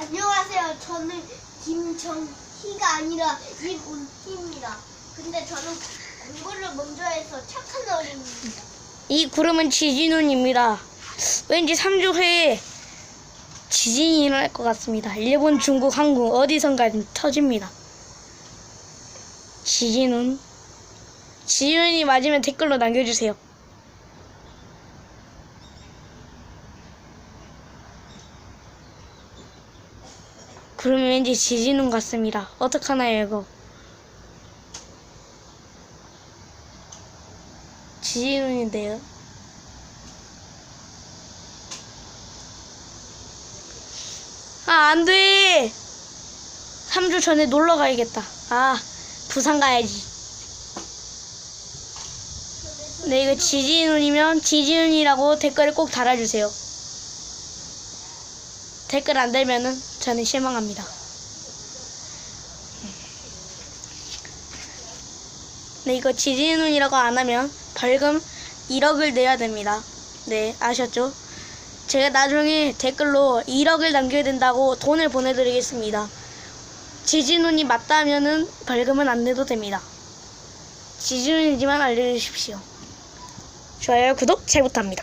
안녕하세요. 저는 김정희가 아니라 김운희입니다. 근데 저는 공부를 먼저 해서 착한 어린입니다. 이 구름은 지진운입니다. 왠지 3주 후에 지진이 일어날 것 같습니다. 일본, 중국, 한국 어디선가 터집니다. 지진운. 지진운이 맞으면 댓글로 남겨주세요. 그러면 왠지 지진운 같습니다. 어떡하나요, 이거? 지진운인데요. 아, 안 돼! 3주 전에 놀러 가야겠다. 아, 부산 가야지. 네, 이거 지진운이면 지진운이라고 댓글을 꼭 달아주세요. 댓글 안 달면은 저는 실망합니다. 네, 이거 지진운이라고 안 하면 벌금 1억을 내야 됩니다. 네, 아셨죠? 제가 나중에 댓글로 1억을 남겨야 된다고 돈을 보내드리겠습니다. 지진운이 맞다면은 벌금은 안 내도 됩니다. 지진운이지만 알려주십시오. 좋아요, 구독 잘 부탁합니다.